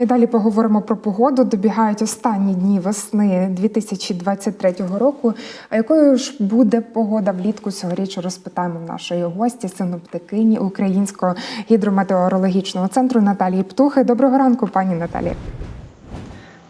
І далі поговоримо про погоду. Добігають останні дні весни 2023 року. А якою ж буде погода влітку цьогоріч? Розпитаємо в нашої гості, синоптикині Українського гідрометеорологічного центру Наталії Птухи. Доброго ранку, пані Наталія.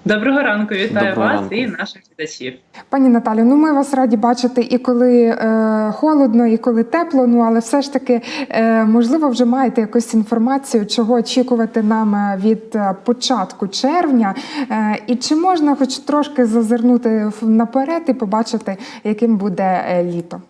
Доброго ранку, вітаю Доброго вас ранку. і наших глядачів. Пані Наталю, ну ми вас раді бачити і коли е, холодно, і коли тепло. Ну але все ж таки, е, можливо, вже маєте якусь інформацію, чого очікувати нам е, від е, початку червня, е, і чи можна хоч трошки зазирнути в- наперед і побачити, яким буде е, літо?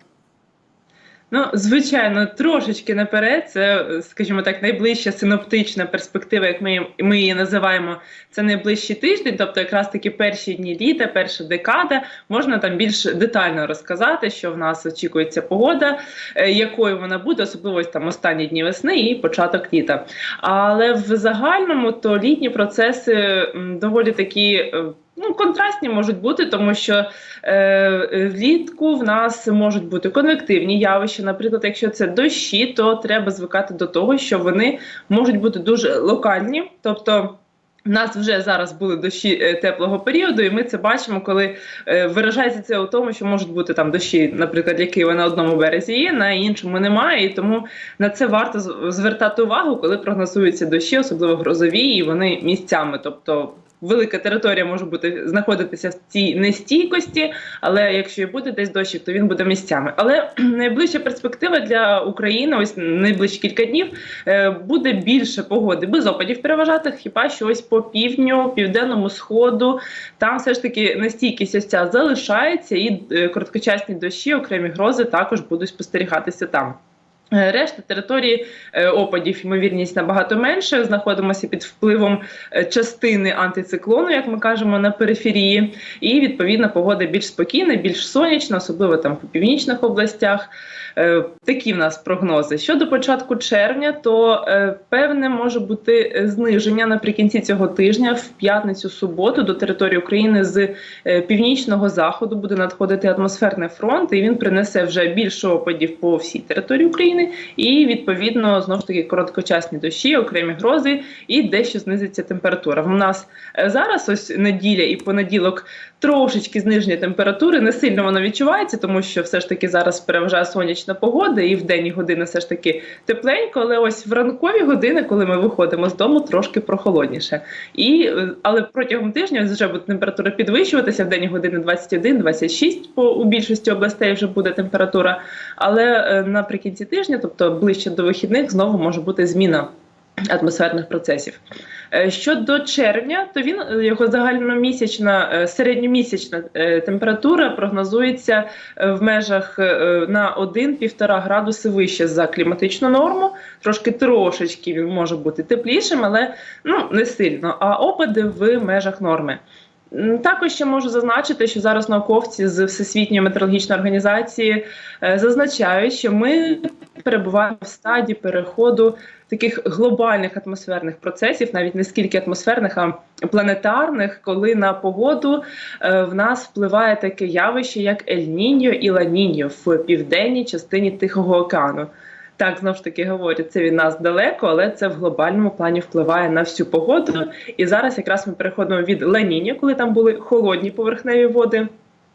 Ну, звичайно, трошечки наперед, це, скажімо так, найближча синоптична перспектива, як ми, ми її називаємо, це найближчий тиждень, тобто якраз таки перші дні літа, перша декада, можна там більш детально розказати, що в нас очікується погода, е, якою вона буде, особливо там останні дні весни і початок літа. Але в загальному то літні процеси доволі такі. Ну, контрастні можуть бути, тому що е, влітку в нас можуть бути конвективні явища. Наприклад, якщо це дощі, то треба звикати до того, що вони можуть бути дуже локальні. Тобто, в нас вже зараз були дощі е, теплого періоду, і ми це бачимо, коли е, виражається це у тому, що можуть бути там дощі, наприклад, для Києва на одному березі є, на іншому немає. І тому на це варто звертати увагу, коли прогнозуються дощі, особливо грозові, і вони місцями. Тобто велика територія може бути знаходитися в цій нестійкості, але якщо і буде десь дощик, то він буде місцями. Але найближча перспектива для України, ось найближчі кілька днів, е, буде більше погоди без опадів переважати, хіба що ось по півдню, південному сходу. Там все ж таки нестійкість ось ця залишається, і е, короткочасні дощі, окремі грози також будуть спостерігатися там. Е, Решта території е, опадів, ймовірність набагато менше. Знаходимося під впливом е, частини антициклону, як ми кажемо, на периферії. І відповідно погода більш спокійна, більш сонячна, особливо там по північних областях. Такі в нас прогнози. Щодо початку червня, то певне може бути зниження наприкінці цього тижня, в п'ятницю, суботу до території України з північного заходу буде надходити атмосферний фронт, і він принесе вже більше опадів по всій території України. І відповідно знову ж таки короткочасні дощі, окремі грози, і дещо знизиться температура. В нас е, зараз ось неділя і понеділок трошечки зниження температури. Не сильно воно відчувається, тому що все ж таки зараз переважає сонячна погода, і в денні години все ж таки тепленько. Але ось в ранкові години, коли ми виходимо з дому, трошки прохолодніше. І е, але протягом тижня вже буде температура підвищуватися в денні години 21-26 по у більшості областей вже буде температура. Але е, наприкінці тижня, тобто ближче до вихідних, знову може бути зміна атмосферних процесів. Е, Щодо червня, то він е, його загальномісячна, е, середньомісячна температура прогнозується в межах на 1-1,5 градуси вище за кліматичну норму. Трошки трошечки він може бути теплішим, але ну не сильно. А опади в межах норми. Також ще можу зазначити, що зараз науковці з Всесвітньої метеорологічної організації е, зазначають, що ми перебуваємо в стадії переходу таких глобальних атмосферних процесів, навіть не скільки атмосферних, а планетарних, коли на погоду е, в нас впливає таке явище, як Ель-Ніньо і Ла-Ніньо в південній частині Тихого океану. Так, знову ж таки говорю, це від нас далеко, але це в глобальному плані впливає на всю погоду. І зараз якраз ми переходимо від Ла-Ніньо, коли там були холодні поверхневі води,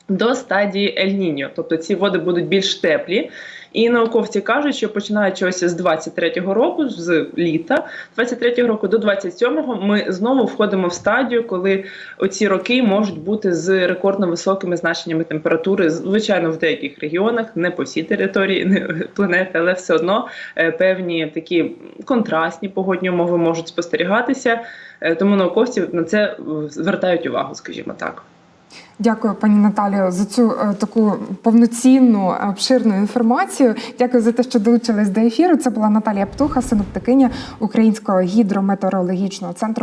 до стадії Ель-Ніньо. Тобто ці води будуть більш теплі. І науковці кажуть, що починаючи ось з 23-го року, з літа 23-го року до 27-го, ми знову входимо в стадію, коли оці роки можуть бути з рекордно високими значеннями температури. Звичайно, в деяких регіонах, не по всій території не- планети, але все одно е, певні такі контрастні погодні умови можуть спостерігатися. Е, Тому науковці на це е, звертають увагу, скажімо так. Дякую, пані Наталію, за цю е, таку повноцінну е, обширну інформацію. Дякую за те, що долучились до ефіру. Це була Наталія Птуха, синоптикиня Українського гідрометеорологічного центру.